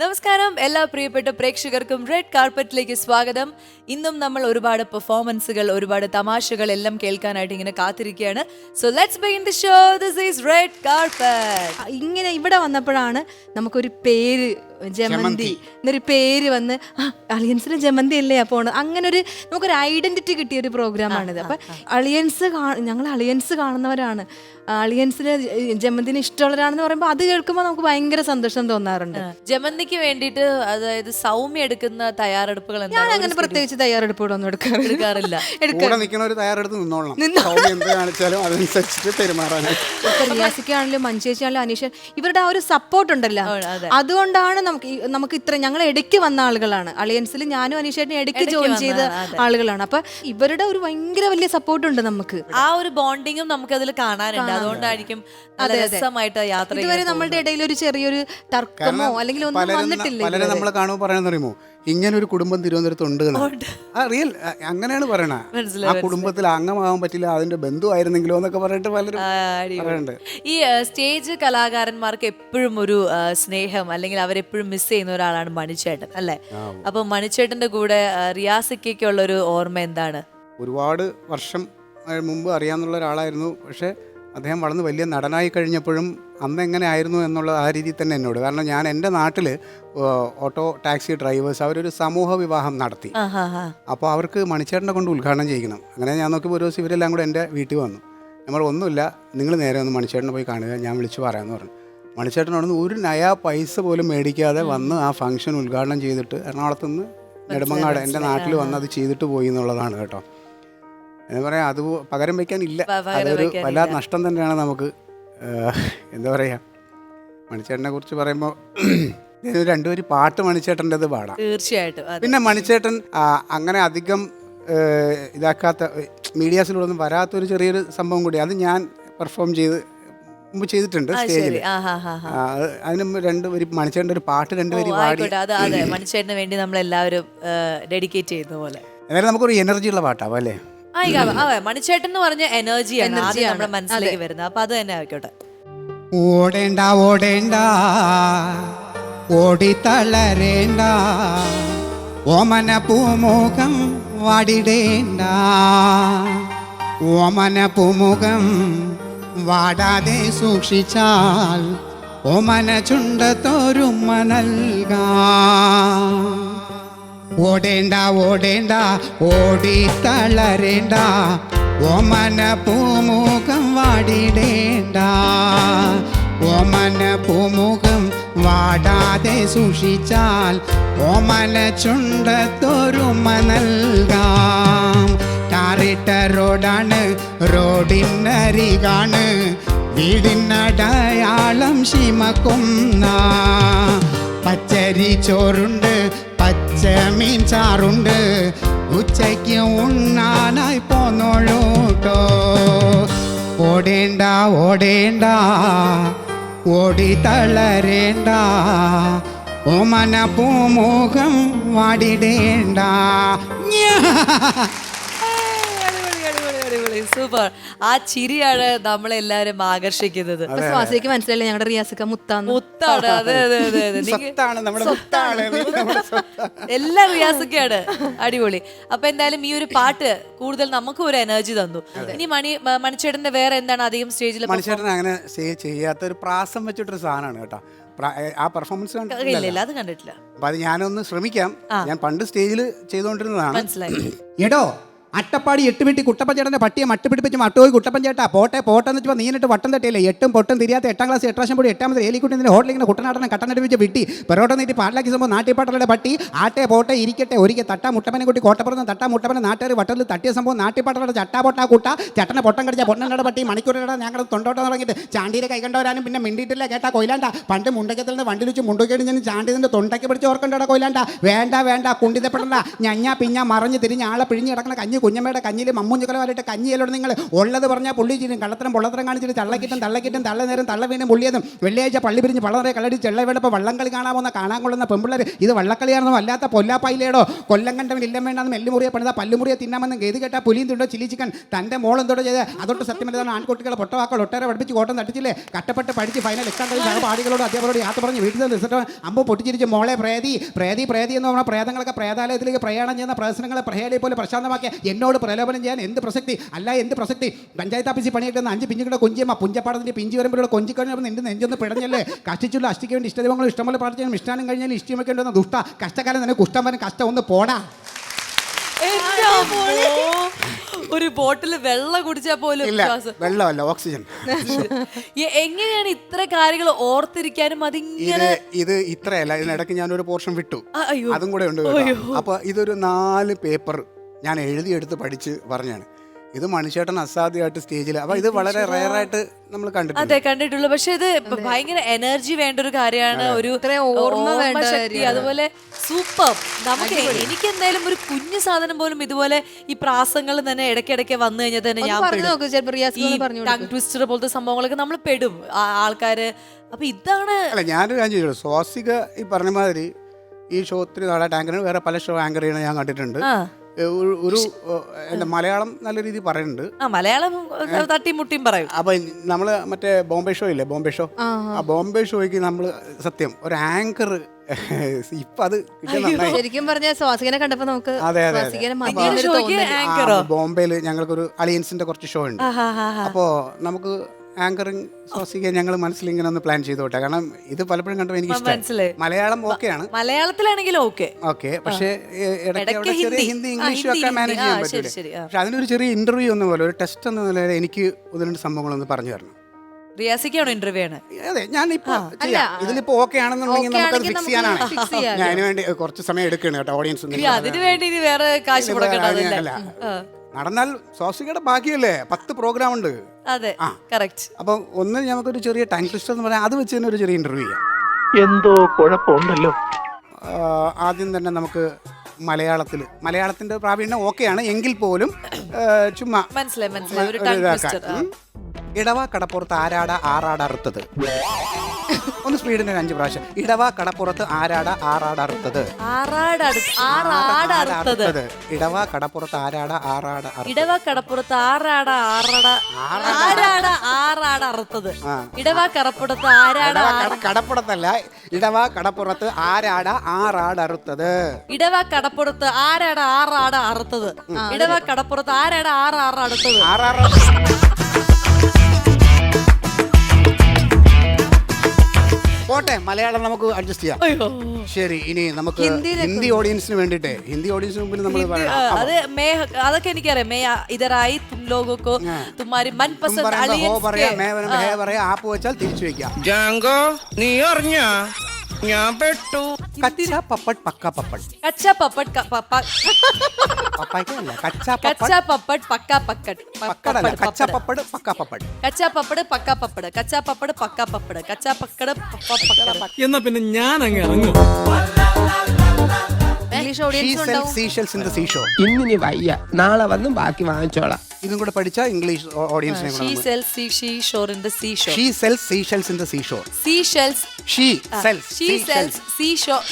നമസ്കാരം. എല്ലാ പ്രിയപ്പെട്ട പ്രേക്ഷകർക്കും റെഡ് കാർപ്പറ്റിലേക്ക് സ്വാഗതം. ഇന്നും നമ്മൾ ഒരുപാട് പെർഫോമൻസുകൾ ഒരുപാട് തമാശകൾ എല്ലാം കേൾക്കാനായിട്ട് ഇങ്ങനെ കാത്തിരിക്കുകയാണ്. So let's begin the show this is red carpet ഇങ്ങനെ ഇവിടെ വന്നപ്പോഴാണ് നമുക്കൊരു പേര് ജമന്തി. എന്നൊരു പേര് വന്ന് അളിയൻസിന് ജമന്തി അല്ലേ അപ്പോൾ അങ്ങനെ ഒരു നമുക്കൊരു ഐഡന്റിറ്റി കിട്ടിയ ഒരു പ്രോഗ്രാമാണിത് അപ്പൊ അളിയൻസ് ഞങ്ങൾ അളിയൻസ് കാണുന്നവരാണ്. അളിയൻസിന് ജമന്തിന് ഇഷ്ടമുള്ളവരാണെന്ന് പറയുമ്പോൾ അത് കേൾക്കുമ്പോൾ നമുക്ക് ഭയങ്കര സന്തോഷം തോന്നാറുണ്ട്. ജമന്തിക്ക് വേണ്ടിയിട്ട് അതായത് സൗമ്യ എടുക്കുന്ന തയ്യാറെടുപ്പുകൾ ഞാൻ അങ്ങനെ പ്രത്യേകിച്ച് തയ്യാറെടുപ്പുകളൊന്നും എടുക്കാറില്ല. കൂടെ നിൽക്കുന്ന ഒരു തയ്യാറെടുത്ത് നിന്നോളണം. സൗമ്യ എന്ത് കാണിച്ചാലും അതനുസരിച്ചിട്ട് പെരുമാറാനായിട്ട്. ഇപ്പൊ റിയാസിക്കാണെങ്കിലും മഞ്ചേച്ചിയാണെങ്കിലും അനീഷ് ഇവരുടെ ആ ഒരു സപ്പോർട്ട് ഉണ്ടല്ലോ. അതുകൊണ്ടാണ് നമുക്ക് നമുക്ക് ഇത്ര ഞങ്ങൾ ഇടയ്ക്ക് വന്ന ആളുകളാണ്. അളിയൻസിൽ ഞാനും അനീഷേട്ടനും ഇടയ്ക്ക് ജോയിൻ ചെയ്ത ആളുകളാണ്. അപ്പൊ ഇവരുടെ ഒരു ഭയങ്കര വലിയ സപ്പോർട്ട് ഉണ്ട് നമുക്ക്. ആ ഒരു ബോണ്ടിങ്ങും നമുക്ക് അതിൽ കാണാനുണ്ട്. അതുകൊണ്ടായിരിക്കും നല്ല രസമായിട്ട് യാത്ര ഇതുവരെ നമ്മളുടെ ഇടയിൽ ഒരു ചെറിയൊരു തർക്കമോ അല്ലെങ്കിൽ ഒന്നും വന്നിട്ടില്ല പലരും നമ്മളെ കാണുമ്പോൾ പറയണെന്ന് അറിയുമോ? ഇങ്ങനെ ഒരു കുടുംബം തിരുവനന്തപുരത്ത് ഉണ്ട്. എന്ന്. ആ റിയൽ അങ്ങനെയാണ് പറയണ. ആ കുടുംബത്തിൽ അംഗമാകാൻ പറ്റില്ല അതിന്റെ ബന്ധുവായിരുന്നെങ്കിലോ എന്നൊക്കെ പറഞ്ഞിട്ട് പലരും ഈ ആ, സ്റ്റേജ് കലാകാരന്മാർക്ക് എപ്പോഴും ഒരു ആ, സ്നേഹം അല്ലെങ്കിൽ അവരെപ്പോഴും മിസ് ചെയ്യുന്ന ഒരാളാണ് മണിച്ചേട്ടൻ അല്ലേ? അപ്പൊ മണിച്ചേട്ടന്റെ കൂടെ ആ, റിയാസിക്കൊക്കെയുള്ള ഒരു ഓർമ്മ എന്താണ്? ഒരുപാട് വർഷം ആ, മുമ്പ് അറിയാന്നുള്ള ഒരാളായിരുന്നു. പക്ഷേ അദ്ദേഹം വളർന്ന് വലിയ നടനായി കഴിഞ്ഞപ്പോഴും അന്ന് എങ്ങനെ ആയിരുന്നു എന്നുള്ള ആ രീതിയിൽ തന്നെ എന്നോട്. കാരണം ഞാൻ എന്റെ നാട്ടിൽ ഓട്ടോ ടാക്സി ഡ്രൈവേഴ്സ് അവരൊരു സമൂഹ വിവാഹം നടത്തി. അപ്പോൾ അവർക്ക് മണിച്ചേട്ടനെ കൊണ്ട് ഉദ്ഘാടനം ചെയ്യണം അങ്ങനെ ഞാൻ നോക്കിയപ്പോൾ ഒരു ദിവസം ഇവരെല്ലാം കൂടെ എന്റെ വീട്ടിൽ വന്നു. നമ്മൾ ഒന്നുമില്ല നിങ്ങൾ നേരെ ഒന്ന് മണിച്ചേട്ടനെ പോയി കാണുക ഞാൻ വിളിച്ച് പറയാമെന്ന് പറഞ്ഞു. മണിച്ചേട്ടനോട് ഒരു നയാ പൈസ പോലും മേടിക്കാതെ വന്ന് ആ ഫംഗ്ഷൻ ഉദ്ഘാടനം ചെയ്തിട്ട് എറണാകുളത്ത് നിന്ന് നെടുമങ്ങാട് എന്റെ നാട്ടിൽ വന്ന് അത് ചെയ്തിട്ട് പോയി എന്നുള്ളതാണ് കേട്ടോ. എന്ന് പറയാം അത് പകരം വയ്ക്കാനില്ല. ഇല്ല അതൊരു. വല്ലാത്ത നഷ്ടം തന്നെയാണ് നമുക്ക് എന്താ പറയുക മണിച്ചേട്ടനെ കുറിച്ച് പറയുമ്പോൾ രണ്ടുപേര് പാട്ട് മണിച്ചേട്ടന്റെത് പാടാം. തീർച്ചയായിട്ടും പിന്നെ മണിച്ചേട്ടൻ അങ്ങനെ അധികം ഇതാക്കാത്ത മീഡിയാസിലൂടെ ഒന്നും വരാത്തൊരു ചെറിയൊരു സംഭവം കൂടി അത് ഞാൻ പെർഫോം ചെയ്ത് മുമ്പ് ചെയ്തിട്ടുണ്ട് സ്റ്റേജിൽ അതിന് രണ്ടു വരി മണിച്ചേട്ടന്റെ ഒരു പാട്ട് രണ്ടുപേര് പാടി മണിച്ചേട്ടന് വേണ്ടി നമ്മൾ എല്ലാവരും ഡെഡിക്കേറ്റ് ചെയ്യുന്ന പോലെ. എന്നാലും നമുക്കൊരു എനർജി ഉള്ള പാട്ടാവും അല്ലേ? അതെ മണിച്ചേട്ടൻ എന്ന് പറഞ്ഞ എനർജിയാണ് ആദ്യം നമ്മുടെ മനസ്സിലേക്ക് വരുന്നത്. അപ്പൊ അത് തന്നെ ആയിക്കോട്ടെ. ഓടേണ്ട ഓടേണ്ട ഓടിത്തളരേണ്ട ഓമന പൂമുഖം വാടിടേണ്ട ഓമന പൂമുഖം വാടാതെ സൂക്ഷിച്ചാൽ ഓമന ചുണ്ടത്തോരുമ്മ നൽകാം. ഓടേണ്ട ഓടേണ്ട ഓടി തളരേണ്ട. ഓമന പൂമുഖം വാടിടേണ്ട. ഓമന പൂമുഖം വാടാതെ സൂക്ഷിച്ചാൽ ഓമന ചുണ്ടത്തൊരുമ നൽകാം. ടാറിട്ട റോഡാണ് റോഡിനരികാണ്. വീടിനടയാളം ശിമക്കുന്ന പച്ചരി ചോറുണ്ട് പച്ചമീൻ ചാറുണ്ട്. ഉച്ചയ്ക്ക് ഉണ്ണാനായി പോന്നോളൂട്ടോ ഓടേണ്ട ഓടേണ്ട. ഓടി തളരേണ്ട. ഓമന പൂമുഖം വാടിടേണ്ട. സൂപ്പർ. ആ ചിരിയാണ് നമ്മളെല്ലാരും ആകർഷിക്കുന്നത്. അപ്പൊ സ്വാസിക്ക് മനസ്സിലായില്ലേ ഞങ്ങളുടെ റിയാസൊക്കെ മുത്താണ്? മുത്താണ് അതെ അതെ അതെ അതെ. നിങ്ങ- സ്വത്താണ് നമ്മുടെ സ്വത്താണ്. എല്ലാം റിയാസൊക്കെയാണ് അടിപൊളി. അപ്പൊ എന്തായാലും ഈ ഒരു പാട്ട് കൂടുതൽ നമുക്ക് ഒരു എനർജി തന്നു. ഇനി മണി മ- മണിച്ചേട്ടന്റെ വേറെ എന്താണ് അധികം സ്റ്റേജിൽ മണിച്ചേട്ടൻ അങ്ങനെ സ്റ്റേജ് ചെയ്യാത്ത ഒരു പ്രാസം വെച്ചിട്ടൊരു സാധനമാണ് കേട്ടോ. പ്രാ- ആ പെർഫോമൻസ് ഇല്ല കണ്ടിട്ടില്ല ഇല്ല അത് കണ്ടിട്ടില്ല. അപ്പൊ അത് ഞാനൊന്ന് ശ്രമിക്കാം. ഞാൻ പണ്ട് സ്റ്റേജിൽ ചെയ്തുകൊണ്ടിരുന്നതാണ് മനസ്സിലായി. എടോ അട്ടപ്പാടി എട്ട് വീട്ടിൽ കുട്ടപ്പൻ ചേട്ടന്റെ പട്ടിയെ മട്ടുപിടിപ്പിച്ച് മട്ടുപോയി കുട്ടപ്പൻ ചേട്ടാ പോട്ടെ പോട്ടെ എന്ന് വെച്ചാൽ നീനിട്ട് വട്ടം തട്ടിയല്ലേ? എട്ടും പൊട്ടും തിരിയാത്ത എട്ടാം ക്ലാസ് എട്ടാം കൂടി എട്ടാമത്തെ ഏലിക്കുട്ടി നിന്റെ ഹോട്ടലിൽ ഇങ്ങനെ കുട്ടനാടനെ കട്ടനടിപ്പിച്ച് വിട്ടി. പെറോട്ടം നീട്ടി പാട്ടിലാക്കി സംഭവം നാട്ടിപ്പാട്ടലയുടെ പട്ടി. ആട്ടെ പോട്ടെ ഇരിക്കട്ടെ ഒരിക്കൽ തട്ടാ മുട്ടപ്പനെ കൂട്ടി കോട്ടപ്പുറത്ത് തട്ടാ മുട്ടപ്പനെ നാട്ടുകാർ വട്ടത്തിൽ തട്ടിയ സംഭവം നാട്ടിപ്പാട്ടലയുടെ ചട്ടാ പൊട്ടാ കൂട്ട. ചട്ടനെ പൊട്ടം കടിച്ച പൊണ്ണയുടെ പട്ടി മണിക്കൂറുടെ ഞങ്ങളുടെ തൊണ്ടോട്ടം തുടങ്ങിയിട്ട് ചാണ്ടിയുടെ കൈ കണ്ടവരാനും പിന്നെ മിണ്ടിയിട്ടില്ല കേട്ടാ കൊയിലാണ്ട. പണ്ട് മുണ്ടക്കത്തിൽ നിന്ന് വണ്ടി വെച്ച് മുണ്ടുകേടി ഞാൻ ചാണ്ടിതിന്റെ തൊണ്ടയ്ക്ക് പിടിച്ച് ഓർക്കേണ്ട കൊയിലാണ്ട. വേണ്ട വേണ്ട കുണ്ടിതപ്പെടണ്ട. ഞഞ്ഞാ പിഞ്ഞാ മറിഞ്ഞ് തിരിഞ്ഞ് ആളെ പിഴിഞ്ഞ് കിടക്കണ കഞ്ഞി കുഞ്ഞമ്മയുടെ കഞ്ഞിയിൽ മമ്മൂഞ്ഞുക്കലമായിട്ട് കഞ്ഞിയിലോട് നിങ്ങൾ ഉള്ളത് പറഞ്ഞാൽ പുള്ളി ചെയ്യും കള്ളത്തരം പൊള്ളത്തരം കാണിച്ചിട്ട് തള്ളക്കിട്ടും തള്ളക്കിട്ടും തള്ള നേരം തള്ള വീണ്ടും പുള്ളിയതും. വെള്ളിയാഴ്ച പള്ളി പിരിഞ്ഞ് പള്ളറെ കളടി ചെള്ള വേണ്ടപ്പോൾ വള്ളംകളി കാണാൻ പോകുന്ന കാണാൻ കൊള്ളുന്ന പെമ്പിള്ളേർ ഇത് വള്ളക്കളിയാണെന്നോ അല്ലാത്ത പൊല്ലാപ്പായിലേടോ? കൊല്ലം കണ്ടവൻ ഇല്ലം വേണ്ടെന്ന് മെല്ലുമുറിയെ പണിത പല്ലുമുറിയെ തിന്നാമെന്നും ഗതി കേട്ടാ പുലിയും തിണ്ടോ ചില്ലി ചിക്കൻ? തന്റെ മോളെന്തോടെ ചെയ്ത്? അതോട്ട് സത്യം എന്താണ് ആൺകുട്ടികളെ പൊട്ടവാക്കൾ ഒട്ടേറെ പഠിപ്പിച്ച് കോട്ടം തട്ടിച്ചില്ലേ? കട്ടപ്പെട്ട് പഠിച്ച് ഫൈനൽ എക്സാം കഴിഞ്ഞ് സഹപാഠികളോട് അധ്യാപകരോട് യാത്ര പറഞ്ഞ് വീട്ടിൽ നിന്ന് റിസൾട്ട് അമ്പോ പൊട്ടിച്ചിരിച്ച് മോളെ പ്രേതി പ്രേതി പ്രേതി എന്ന് പറഞ്ഞാൽ പ്രേതങ്ങളൊക്കെ പ്രേതാലയത്തിലേക്ക് പ്രയാണം ചെയ്യുന്ന പ്രശ്നങ്ങളെ പ്രഹേലയെ പോലെ പ്രശാന്തമാക്കിയ എന്നോട് പ്രലോഭനം ചെയ്യാൻ എന്ത് പ്രസക്തി? അല്ല എന്ത് പ്രസക്തി? പഞ്ചായത്ത് ഓഫീസിൽ പണിയെടുക്കുന്ന അഞ്ച് പിഞ്ചുകളുടെ കൊഞ്ചിയമ്മ പുഞ്ചപ്പാടത്തിന്റെ പിഞ്ചി വരുമ്പോഴുള്ള കൊഞ്ചിക്കഴിഞ്ഞപ്പോൾ നിന്റെ നെഞ്ചൊന്ന് പിടഞ്ഞല്ലേ? കഷ്ടിച്ചുള്ള അഷ്ടിക്ക് വേണ്ടി ഇഷ്ടദൈവങ്ങളും ഇഷ്ടംപോലെ പ്രാർത്ഥിച്ചാലും ഇഷ്ടാനും കഴിഞ്ഞാൽ ഇഷ്ടം വെക്കേണ്ടുന്ന ദുഷ്ട. കഷ്ടകാലം തന്നെ കുഷ്ടം വരും കഷ്ടം ഒന്ന് പോടാ. ഒരു ബോട്ടിൽ വെള്ളം കുടിച്ചാൽ പോലും വെള്ളമല്ല ഓക്സിജൻ. എങ്ങനെയാണ് ഇത്ര കാര്യങ്ങൾ ഓർത്തിരിക്കാനും അത് അതിങ്ങനെ ഇത് ഇത്രയല്ല ഇതിനിടയ്ക്ക് ഞാനൊരു പോർഷൻ വിട്ടു. അതും കൂടെ ഉണ്ട്. അപ്പൊ ഇതൊരു നാല് പേപ്പർ ഞാൻ എഴുതിയെടുത്ത് പഠിച്ച് പറഞ്ഞാണ്. ഇത് മണിഷേട്ടൻ അസാധ്യമായിട്ട് സ്റ്റേജിൽ അപ്പൊ ഇത് വളരെ റയറായിട്ട് നമ്മൾ കണ്ടിട്ടുണ്ട്. അതെ കണ്ടിട്ടുള്ളൂ. പക്ഷെ ഇത് ഭയങ്കര എനർജി വേണ്ട ഒരു കാര്യമാണ് ഒരു ഇത്രയും ഓർമ്മ വേണ്ട ശക്തി അതുപോലെ സൂപ്പർ. നമുക്ക് എനിക്ക് എന്തായാലും ഒരു കുഞ്ഞു സാധനം പോലും ഇതുപോലെ ഈ പ്രാസങ്ങൾ തന്നെ ഇടയ്ക്കിടയ്ക്ക് വന്നു കഴിഞ്ഞാൽ തന്നെ ഞാൻ ടങ് ട്വിസ്റ്റർ പോലത്തെ സംഭവങ്ങളൊക്കെ നമ്മൾ പെടും ആൾക്കാര്. അപ്പൊ ഇതാണ് അല്ല ഞാനൊരു കാര്യം ചോദിച്ചു സ്വാസിക ഈ പറഞ്ഞ മാതിരി ഈ ഷോ ഒത്തിരി നാളായിട്ട് ആങ്കർ വേറെ പല ഷോ ആങ്കർ ചെയ്യണ ഞാൻ കണ്ടിട്ടുണ്ട്. ഒരു- എന്റെ എന്താ മലയാളം നല്ല രീതിയിൽ പറയുന്നുണ്ട്. ആ മലയാളം തട്ടിയും മുട്ടിയും പറയും. അപ്പൊ നമ്മൾ മറ്റേ ബോംബെ ഷോ ഇല്ലേ ബോംബെ ഷോ? ആ ബോംബെ ഷോയ്ക്ക് നമ്മൾ സത്യം ഒരു ആങ്കർ ഇപ്പൊ അത് കിട്ടിയ നന്നായി. ശരിക്കും പറഞ്ഞ സ്വാസികനെ കണ്ടപ്പോ നമുക്ക് അതെ, അതെ, അതെ. സ്വാസികനെ നിങ്ങളുടെ മതി എന്നൊരു ഷോയ്ക്ക് തോന്നൽ. ഞങ്ങൾക്കൊരു അലിയൻസിന്റെ കുറച്ച് ഷോ ഉണ്ട്. അപ്പോ. നമുക്ക് ആങ്കറിങ് സ്വാസിക ഞങ്ങൾ മനസ്സിൽ ഇങ്ങനെ ഒന്ന് പ്ലാൻ ചെയ്തോട്ടെ കാരണം ഇത് പലപ്പോഴും കണ്ടപ്പോൾ എനിക്ക് മനസ്സിലായി. ഇഷ്ടം മലയാളം ഓക്കെയാണ്. മലയാളത്തിലാണെങ്കിലും ഓക്കെ. ഓക്കെ. പക്ഷേ ഇടയ്ക്ക് ഇടയ്ക്ക് ചെറിയ ഹിന്ദി. ഹിന്ദി ആ, ഇംഗ്ലീഷും ഹിന്ദി, ഒക്കെ മാനേജ് ഹിന്ദി. ചെയ്യാൻ ആ, ശരി, പറ്റില്ല ശരി, ആ. പക്ഷെ അതിനൊരു ചെറിയ ഇന്റർവ്യൂ എന്ന പോലെ ഒരു ടെസ്റ്റ് എന്ന നിലയിൽ എനിക്ക് ഒന്ന് രണ്ട് സംഭവങ്ങളൊന്ന് പറഞ്ഞു തരണം. റിയാസിക്കാണോ ഇന്റർവ്യൂ ആണ്? അതെ ചെയ്യാം. ഇതിലിപ്പോ ഓക്കെ ആണെന്നുണ്ടെങ്കിൽ Okay നമുക്കത് ആണെങ്കിൽ ഫിക്സ് നമുക്ക് ചെയ്യാനാണ്. fix ചെയ്യാലോ. ഞാൻ അതിന് വേണ്ടി കുറച്ച് സമയം എടുക്കണം കേട്ടോ ഓഡിയൻസ് അതിനു വേണ്ടി ഇനി വേറെ കാശ് മുടക്കണ്ട അതല്ലേ അല്ല. നടന്നാൽ സ്വാസികയുടെ ബാക്കിയല്ലേ പത്ത് പ്രോഗ്രാം ഉണ്ട്. അതെ ആ. കറക്റ്റ് അപ്പൊ ഒന്ന് നമുക്കൊരു ചെറിയ ടൈം ക്രിസ്റ്റർ എന്ന് പറയാം അത് വെച്ച് തന്നെ ഒരു ചെറിയ ഇന്റർവ്യൂ ചെയ്യാം. എന്തോ കുഴപ്പമുണ്ടല്ലോ. ആദ്യം തന്നെ നമുക്ക് മലയാളത്തിൽ മലയാളത്തിന്റെ പ്രാവീണ്യം ഓക്കെയാണ്. എങ്കിൽ പോലും ചുമ്മാ മനസ്സിലായി മനസ്സിലായി. ഇടവ കടപ്പുറത്ത് ആരാടാ ആറാടാ അറുത്തത് ഒന്ന് സ്പീഡ് ഒരു അഞ്ച് പ്രാവശ്യം. ഇടവ കടപ്പുറത്ത് ആരാട ആറാട അറുത്തത്. ആറാട് അടു- ആറാട് അറുത്തത്. ഇടവ കടപ്പുറത്ത് ആരാട ആറാട ഇടവ കടപ്പുറത്ത് ആറാട ആറാട ആരാട ആറാട അറുത്തത്. ഇടവ കടപ്പുറത്ത് ആരാട കടപ്പുറത്തല്ല. ഇടവ കടപ്പുറത്ത് ആരാട ആറാട അറുത്തത്. ഇടവ കടപ്പുറത്ത് ആരാട ആറാട അറുത്തത്. ഇടവ കടപ്പുറത്ത് ആരാട ആറ് ആറ് അടുത്തത് ആറാറ മലയാളം നമുക്ക് അഡ്ജസ്റ്റ് ചെയ്യാം. ശരി ഇനി നമുക്ക് ഹിന്ദി ഓഡിയൻസിന് വേണ്ടിട്ട് ഹിന്ദി ഓഡിയൻസിന് മുമ്പിൽ നമ്മൾ അത് മേ അതൊക്കെ എനിക്കറിയാം. മേ തും തുമാരി മൻപസന്ദ് പറയാ മേ പറയാ ആപ്പ് വെച്ചാൽ തിരിച്ചു വെക്കാം. ജാങ്കോ നീ അറിഞ്ഞ? ഞാൻ പെട്ടു. കച്ച പപ്പട് പക്ക പപ്പട്. കച്ച പപ്പട് ക- പ- പ- പപ്പായ്ക്കല്ല കച്ച കച്ച പപ്പട് പപ്പട് പക്ക പക്കട്. പക്കടല്ല കച്ച പപ്പട്. പക്ക പപ്പട്. കച്ച പപ്പട് പക്ക പപ്പട്. കച്ച പപ്പട് പക്ക പപ്പട്. കച്ച പക്കട് പ- പക്കട്. എന്നാ പിന്നെ ഞാൻ അങ്ങ് ഇറങ്ങും. ഇംഗ്ലീഷ് ഓഡിയൻസ് ഉണ്ടാവും. സീഷെൽസ് ഇൻ ദ സീഷോ ഇന്നിനി വയ്യ. നാളെ വന്നും ബാക്കി വാങ്ങിച്ചോളാം. ഇതും കൂടെ പഠിച്ച English ഓഡിയൻസിനെ she sells sea she shore in the sea shore she sells seashells in the seashore sea shells she sells she sells sea shore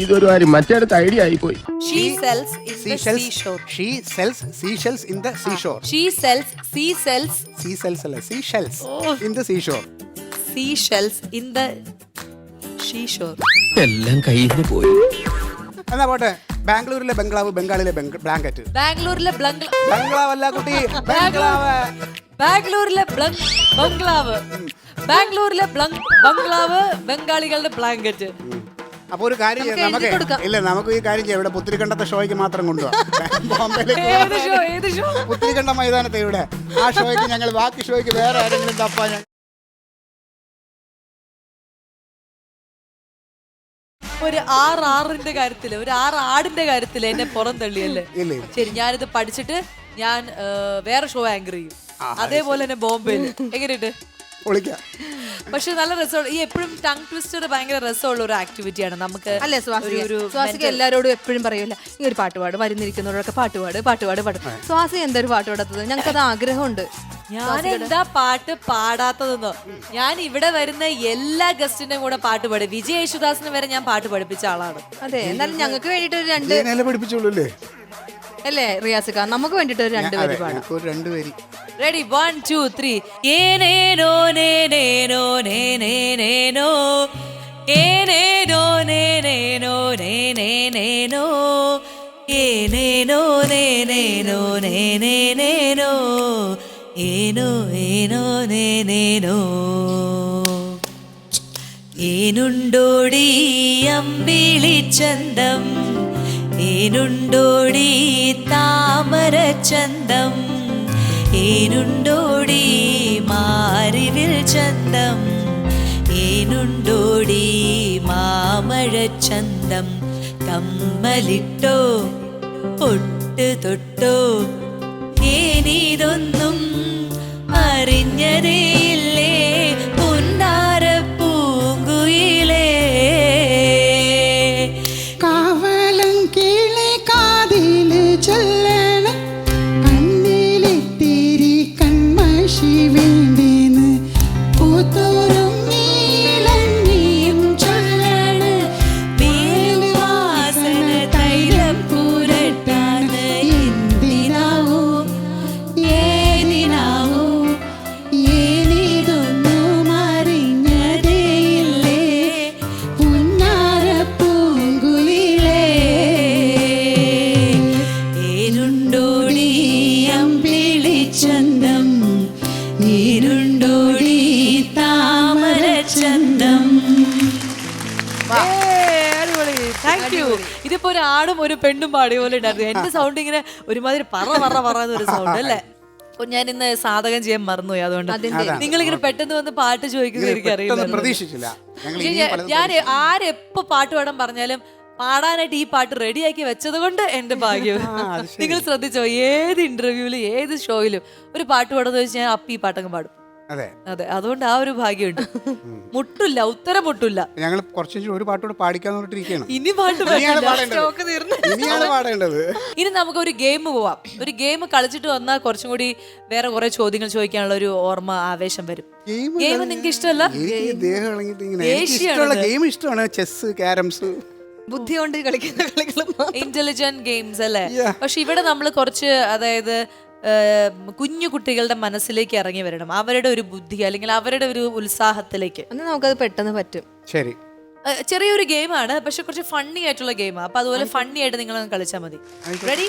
ഇതൊരു കാര്യം മറ്റേടത്ത് ഐഡിയ ആയിപ്പോയി. She sells sea seashells shore she sells seashells in the seashore she sells sea sells sea sells അല്ല seashells in the seashore sea shells in the she shore എല്ലാം കയ്യിൽ പോയി. എന്നാ പോട്ടെ. ബാംഗ്ലൂരിലെ ബംഗ്ലാവ് ബംഗാളിലെ ബ്ലാങ്കറ്റ്. ബാംഗ്ലൂരിലെ ബംഗ്ലാവ് അല്ല കുട്ടി ബംഗ്ലാവ്. ബാംഗ്ലൂരിലെ ബംഗ്ലാവ്. ബാംഗ്ലൂരിലെ ബംഗ്ലാവ് ബംഗാളികളുടെ ബ്ലാങ്കറ്റ്. അപ്പൊ ഒരു കാര്യം ചെയ്യാം നമുക്ക്. ഇല്ല നമുക്ക് ഈ കാര്യം ചെയ്യാം. ഇവിടെ പുത്തിരിക്കണ്ടത്തെ ഷോയ്ക്ക് മാത്രം കൊണ്ടുപോകാം പുത്തിരിക്കണ്ട മൈതാനത്തെ ഇവിടെ. ആ ഷോയ്ക്ക് ഞങ്ങൾ ബാക്കി ഷോയ്ക്ക് വേറെ ആരെങ്കിലും തപ്പാ ഒരു ആറ് ആറിന്റെ കാര്യത്തിൽ ഒരു ആറ് ആടിന്റെ കാര്യത്തിൽ എന്നെ പുറം തള്ളിയല്ലേ ഇല്ല. ശരി ഞാനിത് പഠിച്ചിട്ട് ഞാൻ വേറെ ഷോ ആങ്കർ ചെയ്യും. അതേപോലെ തന്നെ ബോംബെയിൽ എങ്ങനെയുണ്ട്? പൊളിക്കാം. പക്ഷെ നല്ല രസമുള്ള ഈ എപ്പോഴും ടങ് ട്വിസ്റ്റർ ഭയങ്കര രസമുള്ള ഒരു ആക്ടിവിറ്റിയാണ് നമുക്ക് അല്ലേ സ്വാസിക എല്ലാരോടും എപ്പോഴും പറയൂല ഈ ഒരു പാട്ടുപാട് വരുന്നിരിക്കുന്നവരൊക്കെ പാട്ടുപാട് പാട്ടുപാട് പാട്ട് സ്വാസിക എന്തൊരു പാട്ടുപാടത്തത് പാട്ട് പാടാത്തത്? ഞങ്ങൾക്ക് അത് ആഗ്രഹമുണ്ട്. ഞാൻ എന്താ പാട്ട് പാടാത്തതെന്നോ? ഞാൻ ഇവിടെ വരുന്ന എല്ലാ ഗസ്റ്റിന്റെയും കൂടെ പാട്ട് പാടും. വിജയ് യേശുദാസിന് വരെ ഞാൻ പാട്ട് പഠിപ്പിച്ച ആളാണ്. അതെ എന്നാലും ഞങ്ങൾക്ക് വേണ്ടിട്ട് ഒരു രണ്ട് ഇതിനെ പഠിപ്പിച്ചോളൂ അല്ലേ? അല്ലേ റിയാസിക്ക? നമുക്ക് വേണ്ടിട്ട് ഒരു രണ്ട് വരി പേര് പാടാം. രണ്ട് പേര്. റെഡി വൺ ടു ത്രീ ഏനേനോ നേനേനോ നേനേനേനോ. ഏനേനോ നേനേനോ നേനേനേനോ. ഏനേനോ നേനേനോ നേനേനേനോ. ഏനോ ഏനോ നേനേനോ ഏനുണ്ടോടി അമ്പിളിച്ചന്തം ഏനുണ്ടോടി താമര ചന്തം? ഏനുണ്ടോടി മാറിവിൽ ചന്തം? ഏനുണ്ടോടി മാമഴ ചന്തം? കമ്മലിട്ടോ ഒട്ട് തൊട്ടോ ഏനീതൊന്നും അറിഞ്ഞതേയില്ലേ താങ്ക് യു ഇതിപ്പോ ഒരു ആടും ഒരു പെണ്ണും പാടിയ പോലെ ഉണ്ടായിരുന്നു എന്റെ സൗണ്ട് ഇങ്ങനെ ഒരുമാതിരി പറ പറ പറയുന്ന ഒരു സൗണ്ട് അല്ലേ? ഞാൻ ഇന്ന് സാധകം ചെയ്യാൻ മറന്നുപോയി അതുകൊണ്ട്. നിങ്ങൾ ഇങ്ങനെ പെട്ടെന്ന് വന്ന് പാട്ട് ചോദിക്കുന്നത് ഞാൻ- ആരെപ്പോ പാട്ട് പാടാൻ പറഞ്ഞാലും പാടാനായിട്ട് ഈ പാട്ട് റെഡിയാക്കി വെച്ചത് കൊണ്ട് എന്റെ ഭാഗ്യം. നിങ്ങൾ ശ്രദ്ധിച്ചോ ഏത് ഇന്റർവ്യൂവിലും ഏത് ഷോയിലും ഒരു പാട്ട് പാടുന്ന ചോദിച്ചാൽ ഞാൻ അപ്പി ഈ പാട്ടങ്ങ് പാടും. അതെ. അതെ അതുകൊണ്ട് ആ ഒരു ഭാഗ്യമുണ്ട്. മുട്ടില്ല ഉത്തരം മുട്ടില്ല ഞങ്ങൾ കുറച്ചു ഒരു പാട്ടോട് പാടിക്കാന്ന് പറഞ്ഞിട്ടിരിക്കുകയാണ്. ഇനി പാട്ട് ഇനിയാണ് പാടേണ്ടത്. സ്റ്റോക്ക് തീർന്നു. ഇനിയാണ് പാടേണ്ടത്. ഇനി നമുക്ക് ഒരു ഗെയിം പോവാം. ഒരു ഗെയിം കളിച്ചിട്ട് വന്നാൽ കുറച്ചും കൂടി വേറെ കുറെ ചോദ്യങ്ങൾ ചോദിക്കാനുള്ള ഒരു ഓർമ്മ ആവേശം വരും. ഗെയിം ഗെയിം നിങ്ങൾക്ക് ഇഷ്ടമല്ല? ഇഷ്ടമുള്ള ഗെയിം ഇഷ്ടമാണ്. ചെസ് ക്യാരംസ് ബുദ്ധി കൊണ്ട് കളിക്കുന്ന കളികളും ഇന്റലിജന്റ് ഗെയിംസ് അല്ലേ. പക്ഷെ ഇവിടെ നമ്മൾ കുറച്ച് അതായത് കുഞ്ഞു കുട്ടികളുടെ മനസ്സിലേക്ക് ഇറങ്ങി വരണം. അവരുടെ ഒരു ബുദ്ധി അല്ലെങ്കിൽ അവരുടെ ഒരു ഉത്സാഹത്തിലേക്ക്. നമുക്കത് പെട്ടെന്ന് പറ്റും. ശരി. ചെറിയൊരു ഗെയിമാണ് പക്ഷെ കുറച്ച് ഫണ്ണി ആയിട്ടുള്ള ഗെയിമാണ് അപ്പൊ അതുപോലെ ഫണ്ണി ആയിട്ട് നിങ്ങൾ കളിച്ചാൽ മതി. റെഡി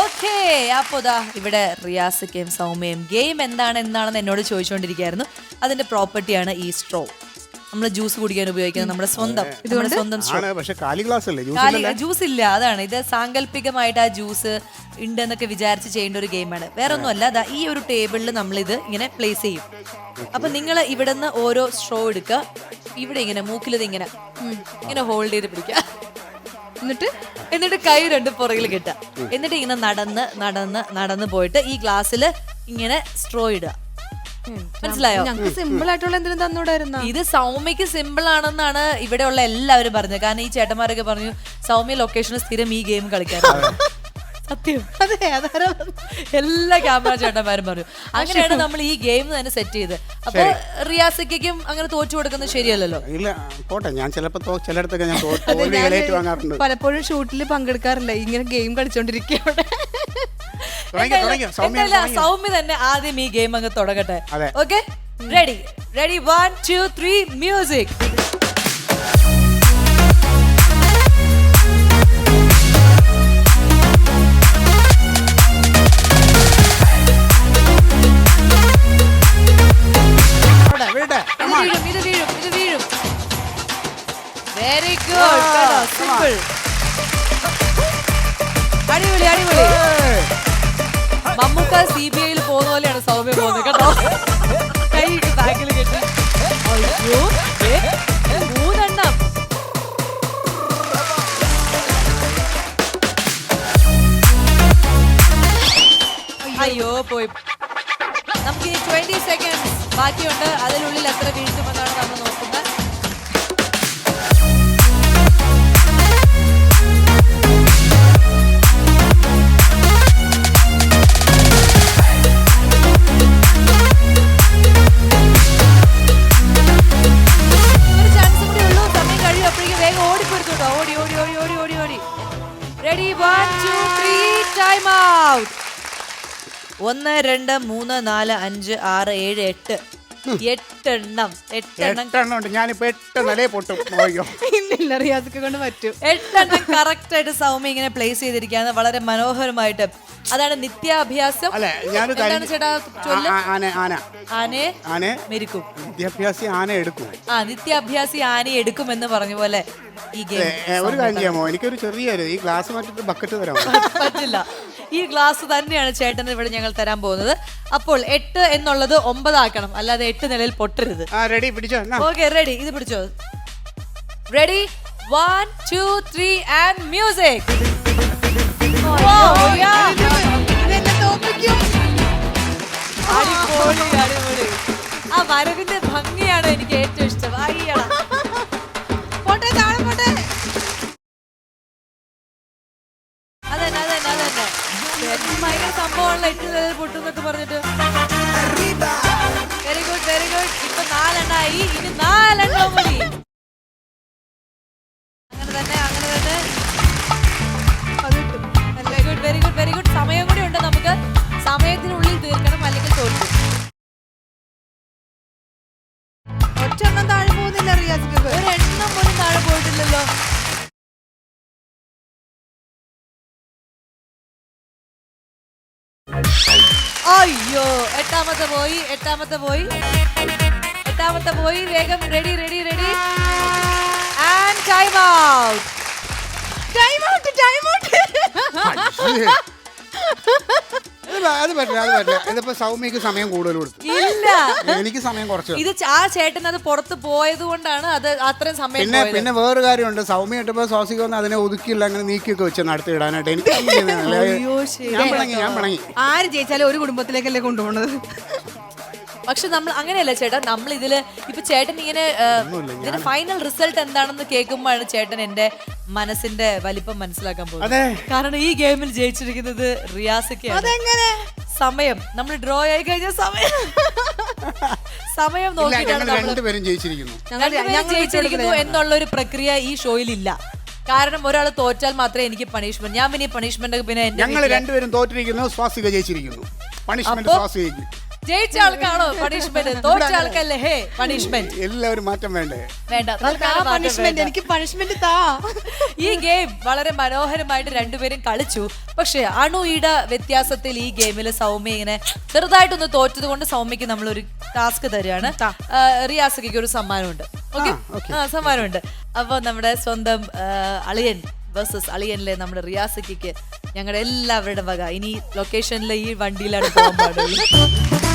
ഓക്കേ അപ്പോ ദാ ഇവിടെ റിയാസക്കയും സൗമ്യയും. ഗെയിം എന്താണ് എന്താണെന്ന് എന്നോട് ചോദിച്ചുകൊണ്ടിരിക്കുകയായിരുന്നു അതിന്റെ പ്രോപ്പർട്ടിയാണ് ഈ സ്ട്രോ നമ്മൾ ജ്യൂസ് കുടിക്കാൻ ഉപയോഗിക്കുന്നത് നമ്മുടെ സ്വന്തം നമ്മുടെ സ്വന്തം സ്ട്രോ പക്ഷെ കാലി ഗ്ലാസ് അല്ലേ? ജ്യൂസ് ജ്യൂസ് ഇല്ല അതാണ്. ഇത് സാങ്കല്പികമായിട്ട് ആ ജ്യൂസ് ഉണ്ട് എന്നൊക്കെ വിചാരിച്ച് ചെയ്യേണ്ട ഒരു ഗെയിമാണ്. വേറെ ഒന്നുമല്ല ദാ ഈ ഒരു ടേബിളിൽ നമ്മൾ ഇത് ഇങ്ങനെ പ്ലേസ് ചെയ്യും. അപ്പൊ നിങ്ങൾ ഇവിടെ നിന്ന് ഓരോ സ്ട്രോ എടുക്കുക. ഇവിടെ ഇങ്ങനെ മൂക്കിലത് ഇങ്ങനെ ഇങ്ങനെ ഹോൾഡ് ചെയ്ത് പിടിക്കുക. എന്നിട്ട് എന്നിട്ട് കൈ രണ്ട് പുറകിൽ കിട്ടുക. എന്നിട്ട് ഇങ്ങനെ നടന്ന് നടന്ന് നടന്ന് പോയിട്ട് ഈ ഗ്ലാസ്സിൽ ഇങ്ങനെ സ്ട്രോ ഇടുക. മനസ്സിലായോ? ഞങ്ങൾക്ക് സിമ്പിൾ ആയിട്ടുള്ള എന്തെങ്കിലും തന്നൂടായിരുന്നു? ഇത് സൗമ്യക്ക് സിമ്പിൾ ആണെന്നാണ് ഇവിടെ ഉള്ള എല്ലാവരും പറഞ്ഞത്. കാരണം ഈ ചേട്ടന്മാരൊക്കെ പറഞ്ഞു സൗമ്യ ലൊക്കേഷനിൽ സ്ഥിരം ഈ ഗെയിം കളിക്കാറുണ്ട് സത്യം. അതെ അതാരാ എല്ലാ ക്യാമറ ചേട്ടന്മാരും പറഞ്ഞു. അങ്ങനെയാണ് നമ്മൾ ഈ ഗെയിം തന്നെ സെറ്റ് ചെയ്ത് അപ്പൊ റിയാസിക്കും അങ്ങനെ തോറ്റു കൊടുക്കുന്നത് ശരിയല്ലല്ലോ? ഇല്ല പോട്ടെ. ഞാൻ ചിലപ്പോ ചിലയിടത്തൊക്കെ ഞാൻ തോൽവി ഇലയിട്ട് വാങ്ങാറുണ്ട്. പലപ്പോഴും ഷൂട്ടിൽ പങ്കെടുക്കാറില്ല. ഇങ്ങനെ ഗെയിം കളിച്ചോണ്ടിരിക്കുക എന്തായാലും സൗമ്യ തന്നെ ആദ്യം ഈ ഗെയിം അങ്ങ് തുടങ്ങട്ടെ. Okay ready ready one two three music very good ഇത് വീഴും മമ്മൂക്ക സി ബി ഐയിൽ പോകുന്ന പോലെയാണ് സൗമ്യ പോകുന്നത്. കേട്ടോ? കൈ ബാക്കിൽ കെട്ടി. അയ്യോ മൂന്നെണ്ണം. അയ്യോ പോയി. നമുക്ക് നമുക്ക് ട്വന്റി സെക്കൻഡ് ബാക്കിയുണ്ട്. അതിനുള്ളിൽ എത്ര വീഴ്ചമെന്നാണ് നമ്മൾ നോക്കുന്നത് ഒന്ന് രണ്ട് മൂന്ന് നാല് അഞ്ച് ആറ് ഏഴ് എട്ട്. എട്ടെണ്ണം എട്ടെണ്ണം. എട്ടെണ്ണം. ഉണ്ട് ഞാനിപ്പോ എട്ട് നിലയെ പൊട്ടും. അയ്യോ. ഇല്ലില്ല റിയാസൊക്കെ കൊണ്ട് പറ്റും. എട്ടെണ്ണം കറക്റ്റ് ആയിട്ട് സൗമ്യ ഇങ്ങനെ പ്ലേസ് ചെയ്തിരിക്കുകയാണ്. വളരെ മനോഹരമായിട്ട്. അതാണ് നിത്യാഭ്യാസം. അല്ലെ ഞാനൊരു എന്താണ് കാര്യം ചേട്ടാ ചൊല്ല്? ആ- ആ- ആന ആന. ആനയെ ആന മെരുക്കും. വിദ്യാഭ്യാസി ആന എടുക്കും. ആ നിത്യാഭ്യാസി ആനയെ എടുക്കുമെന്ന് പറഞ്ഞ പോലെ ഈ ഗെയിം ഏ, ഒരു കാര്യം ചെയ്യാമോ? എനിക്കൊരു ചെറിയ ഈ ഗ്ലാസ് മാറ്റിട്ട് ബക്കറ്റ് തരാമോ? പറ്റില്ല. ഈ ഗ്ലാസ് തന്നെയാണ് ചേട്ടൻ ഇവിടെ ഞങ്ങൾ തരാൻ പോകുന്നത്. അപ്പോൾ എട്ട് എന്നുള്ളത് ഒമ്പതാക്കണം. അല്ലാതെ എട്ട് നിലയിൽ പൊട്ടരുത്. ആ റെഡി പിടിച്ചോ എന്നാ. ഓക്കെ റെഡി ഇത് പിടിച്ചോ. Ready one two three and music ആ വരവിന്റെ ഭംഗിയാണ് എനിക്ക് ഏറ്റവും ഇഷ്ടം. അയ്യടാ. പോട്ടെ താഴെ പോട്ടെ. അതന്നെ അതന്നെ. ഭയങ്കര സംഭവമാണല്ലോ എട്ട് പൊട്ടുന്നൊക്കെ പറഞ്ഞിട്ട്. അയ്യോ എട്ടാമത്തെ പോയി എട്ടാമത്തെ പോയി. എട്ടാമത്തെ പോയി വേഗം ready ready ready and time out time out time out അത് പറ്റില്ല അത് പറ്റില്ല. ഇതിപ്പോ സൗമ്യക്ക് സമയം കൂടുതൽ കൊടുത്തു. ഇല്ല. എനിക്ക് സമയം കുറച്ച് ഇത് ആ ചേട്ടൻ അത് പുറത്ത് പോയത് കൊണ്ടാണ് അത് അത്രയും സമയം പിന്നെ പോയത്. പിന്നെ വേറൊരു കാര്യമുണ്ട്. സൗമ്യ ഇട്ടപ്പോ സ്വാസിക വന്ന് അതിനെ ഒതുക്കിയില്ല അങ്ങനെ നീക്കിയൊക്കെ വെച്ച് നടത്തി ഇടാനായിട്ട്. എനിക്ക് ഞാൻ പിണങ്ങി ഞാൻ പിണങ്ങി. ആര് ജയിച്ചാലും ഒരു കുടുംബത്തിലേക്കല്ലേ കൊണ്ടുപോകുന്നത് പക്ഷെ നമ്മൾ അങ്ങനെയല്ല ചേട്ടാ. നമ്മൾ ഇതിൽ ഇപ്പൊ ചേട്ടൻ ഇങ്ങനെ ഇതിന്റെ ഫൈനൽ റിസൾട്ട് എന്താണെന്ന് കേൾക്കുമ്പോഴാണ് ചേട്ടൻ എന്റെ മനസ്സിന്റെ വലിപ്പം മനസ്സിലാക്കാൻ പോകുന്നത്. കാരണം ഈ ഗെയിമിൽ ജയിച്ചിരിക്കുന്നത് റിയാസൊക്കെയാണ്. സമയം. നമ്മൾ ഡ്രോ ആയി കഴിഞ്ഞ സമയം. സമയം നോക്കിയിട്ടാണ് രണ്ടുപേരും ജയിച്ചിരിക്കുന്നു. ജയിച്ചിരിക്കുന്നു എന്നുള്ള ഒരു പ്രക്രിയ ഈ ഷോയിൽ ഇല്ല കാരണം ഒരാൾ തോറ്റാൽ മാത്രമേ എനിക്ക് പണിഷ്മെന്റ് ഞാൻ പിന്നെ പണിഷ്മെന്റ് പിന്നെ ഞങ്ങൾ രണ്ടുപേരും തോറ്റിരിക്കുന്നു സ്വാസിക ജയിച്ചിരിക്കുന്നു. പണിഷ്മെന്റ് സ്വാസിക ജയിച്ച ആൾക്കാണോ പണിഷ്മെന്റ് തോറ്റ ആൾക്കല്ലേ? ഹേ പണിഷ്മെന്റ് എല്ലാവരും മാറ്റം വേണ്ടേ? വേണ്ട. തൽക്കാലം മാറ്റം പണിഷ്മെന്റ് വേണ്ട. എനിക്ക് പണിഷ്മെന്റ് താ. ഈ ഗെയിം വളരെ മനോഹരമായിട്ട് രണ്ടുപേരും കളിച്ചു. പക്ഷെ അണുയുടെ വ്യത്യാസത്തിൽ ഈ ഗെയിമിൽ സൗമ്യ ഇങ്ങനെ ചെറുതായിട്ടൊന്ന് തോറ്റത് കൊണ്ട് സൗമ്യക്ക് നമ്മളൊരു ടാസ്ക് തരുകയാണ്. ആ, റിയാസയ്ക്ക് ഒരു സമ്മാനമുണ്ട്. ഓക്കെ? ആ സമ്മാനമുണ്ട്. അപ്പോൾ നമ്മുടെ സ്വന്തം ആ, അളിയൻ വേഴ്സസ് അളിയനിലെ നമ്മുടെ റിയാസിക്ക് ഞങ്ങളുടെ എല്ലാവരുടെ വക. ഇനി ലൊക്കേഷനിലെ ഈ വണ്ടിയിലാണ് പോകാൻ പാടുള്ളൂ.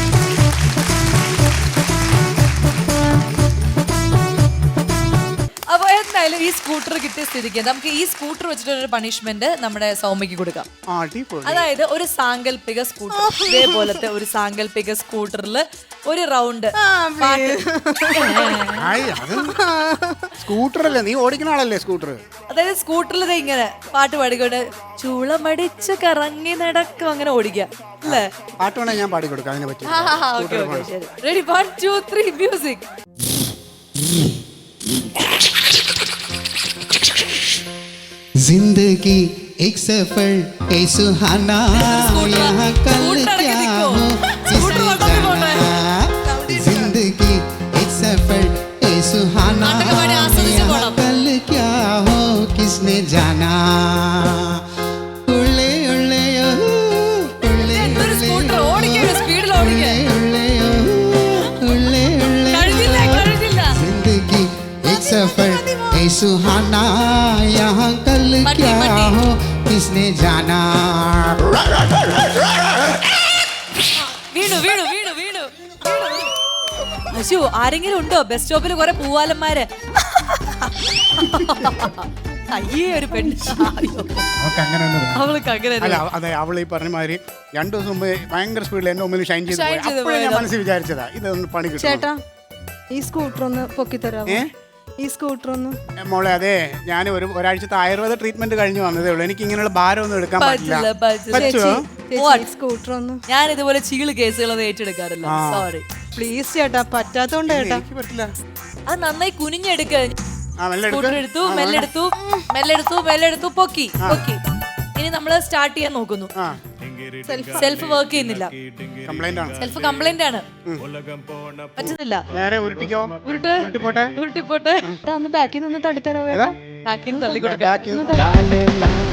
എന്തായാലും ഈ സ്കൂട്ടർ കിട്ടിയ സ്ഥിതിക്ക് നമുക്ക് ഈ സ്കൂട്ടർ വെച്ചിട്ട് ഒരു പണിഷ്മെന്റ് നമ്മുടെ സൗമ്യക്ക് കൊടുക്കാം. അടിപൊളി. അതായത് ഒരു സാങ്കല്പിക സ്കൂട്ടർ. ഇതേപോലത്തെ ഒരു സാങ്കല്പിക സ്കൂട്ടറിൽ ഒരു റൗണ്ട് സ്കൂട്ടറല്ലേ? നീ ഓടിക്കുന്ന ആളല്ലേ സ്കൂട്ടർ? അതായത് സ്കൂട്ടറിൽ ഇങ്ങനെ പാട്ട് പാടിക്കൊണ്ട് ചൂളമടിച്ച് കറങ്ങി നടക്കും അങ്ങനെ ഓടിക്കുക. അല്ലേ? പാട്ട് വേണേ ഞാൻ പാടി കൊടുക്കാം അതിനെ പറ്റി. Ready one two three music ज़िंदगी एक सफ़र ए सुहाना यहाँ कल क्या हो? ज़िंदगी एक सफ़र ए सुहाना यहाँ कल क्या हो? किसने जाना? ज़िंदगी एक सफ़र ए सुहाना വീണു വീണു വീണു വീണു അശു ആരെങ്കിലും ഉണ്ടോ ബസ് സ്റ്റോപ്പിൽ കുറെ പൂവാലന്മാര് അയ്യേ ഒരു പെണ്ണ്. അവൾക്ക് അങ്ങനെ ഒന്ന് വേണം. അവൾക്ക് അങ്ങനെ അല്ല അതെ അവൾ ഈ പറഞ്ഞ മാതിരി രണ്ടു ദിവസം മുമ്പ് ഭയങ്കര സ്പീഡിൽ എന്റെ മുമ്പിൽ ഷൈൻ ചെയ്ത് Shine പോയി ചെയ്ത് അപ്പോഴേ ഞാൻ പോയതാ. മനസ്സിൽ വിചാരിച്ചതാ ഇതൊന്ന് പണി കിട്ടും ചേട്ടാ ഈ സ്കൂട്ടർ ഒന്ന് പൊക്കി തരാമോ ഏ? ഈ സ്കൂട്ടർ ഒന്ന്. മോളെ അതെ ഞാൻ ഒരു ഒരാഴ്ചത്തെ ആയുർവേദ ട്രീറ്റ്മെന്റ് കഴിഞ്ഞു വന്നതേ ഉള്ളൂ. എനിക്ക് ഇങ്ങനെയുള്ള ഭാരം ഒന്നും എടുക്കാൻ പറ്റില്ല. പറ്റുമോ സ്കൂട്ടർ ഒന്ന്. ഞാൻ ഇതുപോലെ ചീൾ കേസുകളൊന്നും ഏറ്റെടുക്കാറില്ല. സോറി പ്ലീസ് ചേട്ടാ പറ്റാത്തോണ്ട് ചേട്ടാ. എനിക്ക് പറ്റില്ല. അത് നന്നായി കുനിഞ്ഞെടുക്ക. ആ മെല്ലെ സ്കൂട്ടർ എടുക്ക്. എടുത്തു മെല്ലെടുത്തു മെല്ലെടുത്തു മെല്ലെടുത്തു പൊക്കി പൊക്കി. ഇനി നമ്മൾ സ്റ്റാർട്ട് ചെയ്യാൻ നോക്കുന്നു. ആ. സെൽഫ് വർക്ക് ചെയ്യുന്നില്ല. കംപ്ലൈന്റ് ആണ്. സെൽഫ് കംപ്ലൈന്റ് ആണ്. പറ്റുന്നില്ല. നേരെ ഉരുട്ടിക്കോ? ഉരുട്ട്. ഉരുട്ടിപ്പോട്ടെ? ഉരുട്ടിപ്പോട്ടെ. ഒന്ന് ബാക്കിൽ നിന്ന് ഏതാ ബാക്കിൽ നിന്ന് കൊടുക്കാം ബാക്കി